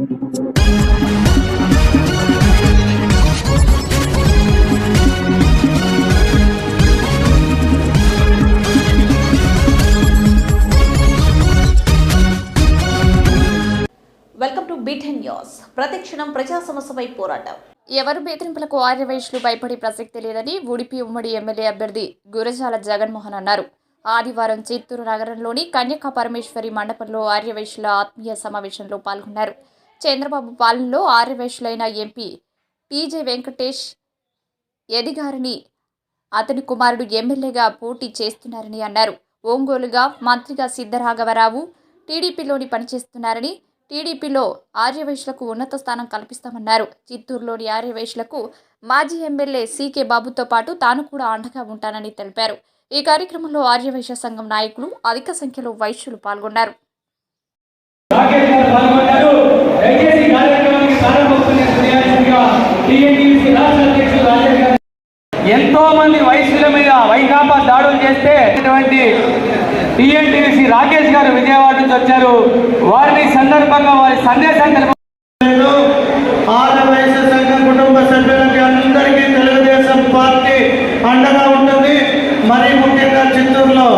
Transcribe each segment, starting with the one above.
Welcome to beaten news ప్రతిక్షణం ప్రజా సమస్యపై పోరాటం. ఎవరు బెదిరింపులకు ఆర్యవైశ్యులు భయపడి ప్రసక్తి లేదని ఉడిపి ఉమ్మడి ఎమ్మెల్యే అభ్యర్థి గురజాల జగన్మోహన్ అన్నారు. ఆదివారం చిత్తూరు నగరంలోని కన్యకా పరమేశ్వరి మండపంలో ఆర్యవైశ్యుల ఆత్మీయ సమావేశంలో పాల్గొన్నారు. చంద్రబాబు పాలనలో ఆర్యవైశ్యులైన ఎంపీ టీజే వెంకటేష్ ఎదిగారని అతని కుమారుడు ఎమ్మెల్యేగా పోటీ చేస్తున్నారని అన్నారు. ఒంగోలుగా మంత్రిగా సిద్ధరాఘవరావు టీడీపీలోని పనిచేస్తున్నారని టీడీపీలో ఆర్యవైశ్యులకు ఉన్నత స్థానం కల్పిస్తామన్నారు. చిత్తూరులోని ఆర్యవైశ్యులకు మాజీ ఎమ్మెల్యే సీకే బాబుతో పాటు తాను కూడా అండగా ఉంటానని తెలిపారు. ఈ కార్యక్రమంలో ఆర్యవైశ్య సంఘం నాయకులు అధిక సంఖ్యలో వైశ్యులు పాల్గొన్నారు. పాల్గొన్నారు. దయచేసి కార్యక్రమానికి ప్రారంభోత్సవం చేయాల్సిందిగా టీఎన్టీసీ రాష్ట్ర అధ్యక్షులు రాజేష్ గారు. ఎంతో మంది వైశ్యుల మీద వైకాపా దాడులు చేస్తే ఇటువంటి టీఎన్టీసీ రాకేష్ గారు విజయవాడ నుంచి వచ్చారు. వారిని సందర్భంగా వారి సందేశం తెలుపు ఆంధ్రప్రదేశ్ కుటుంబ సభ్యులకి అందరికీ తెలుగుదేశం పార్టీ అండగా ఉంటుంది మరీ ముఖ్యంగా చిత్తూరులో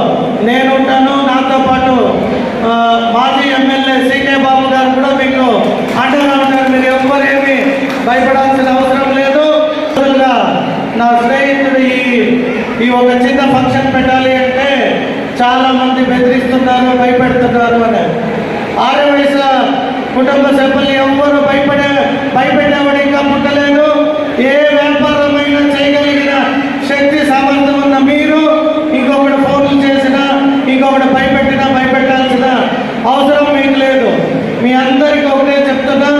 నేను ఉంటాను నాతో పాటు ఆ, మాజీ ఎమ్మెల్యే సీకే బాబు గారు కూడా మీకు అండగా ఉంటారు మీరు ఎవ్వరేమి భయపడాల్సిన అవసరం లేదు ముందుగా నా స్నేహితుడు ఈ ఈ ఒక చిన్న ఫంక్షన్ పెట్టాలి అంటే చాలా మంది బెదిరిస్తున్నారు భయపెడుతున్నారు అని. ఆర్యవయస కుటుంబ సభ్యులు ఎవ్వరు భయపడే భయపెట్టేవాడు ఇంకా పుట్టలేదు. ఏ వ్యాపారమైనా చేయగలిగిన శక్తి సామర్థ్యం ఉన్న మీరు ఇంకొకటి ఫోన్లు చేసినా ఇంకొకటి భయపెట్టినా భయపెట్టాల్సిన అవసరం మీకు లేదు. మీ అందరికీ ఒకటే చెప్తున్నా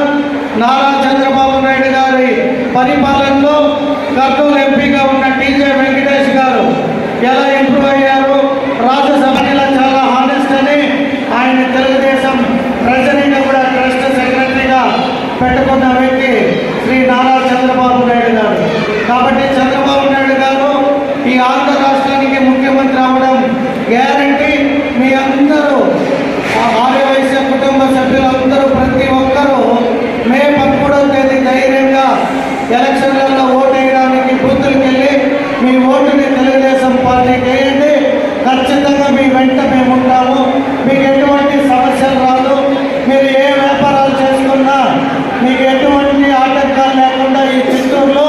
నారా చంద్రబాబు నాయుడు గారి పరిపాలనలో కర్నూలు ఎంపీగా ఉన్న టీజే వెంకటేష్ గారు ఎలా ఇంప్రూవ్ అయ్యారు రాజ్యసభలో చాలా హానెస్ట్ అని ఆయన తెలుగుదేశం ప్రెసిడెంట్ కూడా ట్రస్ట్ సెక్రటరీగా పెట్టుకున్న వ్యక్తి శ్రీ నారా చంద్రబాబు నాయుడు గారు. కాబట్టి చంద్రబాబు నాయుడు గారు ఈ ఆంధ్ర రాష్ట్రానికి ముఖ్యమంత్రి అవడం గ్యారంటీ మీ అందరూ ఆ ఆర్యవైశ్య కుటుంబ సభ్యులందరూ ప్రతి ఒక్కరూ మే పదమూడవ తేదీ ధైర్యంగా ఎలక్షన్లలో ఓటు వేయడానికి బూతులకు వెళ్ళి మీ ఓటుని తెలుగుదేశం పార్టీకి వేయండి ఖచ్చితంగా మీ వెంట మేము ఉంటాము మీకు ఎటువంటి సమస్యలు రాదు మీరు ఏ వ్యాపారాలు చేసుకున్నా మీకు ఎటువంటి ఆటంకాలు లేకుండా ఈ చిత్తూరులో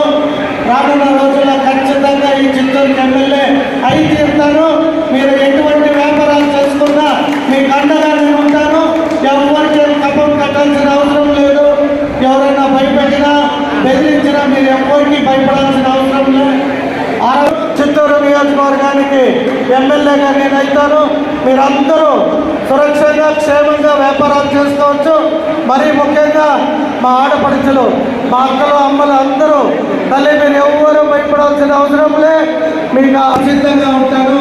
రానున్న రోజుల్లో ఖచ్చితంగా ఈ చిత్తూరు ఎమ్మెల్యే అయి తీరుతాను మీరు ఎటువంటి వ్యాపారాలు చేసుకున్నా మీకు అండగా నేను ఉంటాను ఎవరికి కప్పం కట్టాల్సిన అవసరం లేదు ఎవరైనా భయపెట్టినా బెదిరించినా మీరు ఎవరికి భయపడాల్సిన అవసరం లేదు ఆ చిత్తూరు నియోజకవర్గానికి ఎమ్మెల్యేగా నేను అవుతాను మీరందరూ సురక్షంగా క్షేమంగా వ్యాపారాలు చేసుకోవచ్చు. మరీ ముఖ్యంగా మా ఆడపడుచులు మా అక్కలు అమ్మలు అందరూ తల్లి మీరు ఎవ్వరూ భయపడాల్సిన అవసరం లే. మీకు అసిద్ధంగా ఉంటాను.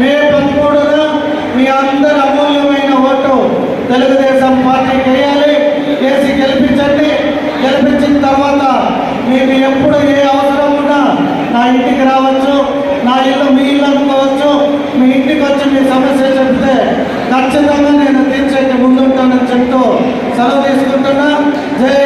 మే పదమూడున మీ అందరి అమూల్యమైన ఓటు తెలుగుదేశం పార్టీకి వేయాలి వేసి గెలిపించండి. గెలిపించిన తర్వాత మీకు ఎప్పుడు ఏ అవసరం ఉన్నా నా ఇంటికి రావచ్చు. నా ఇల్లు మీ ఇల్లు అనుకోవచ్చు. మీ ఇంటికి వచ్చి మీ సమస్య చెప్తే ఖచ్చితంగా నేను తీర్చైతే ముందుంటానని చెప్తూ సెలవు తీసుకుంటున్నా. జై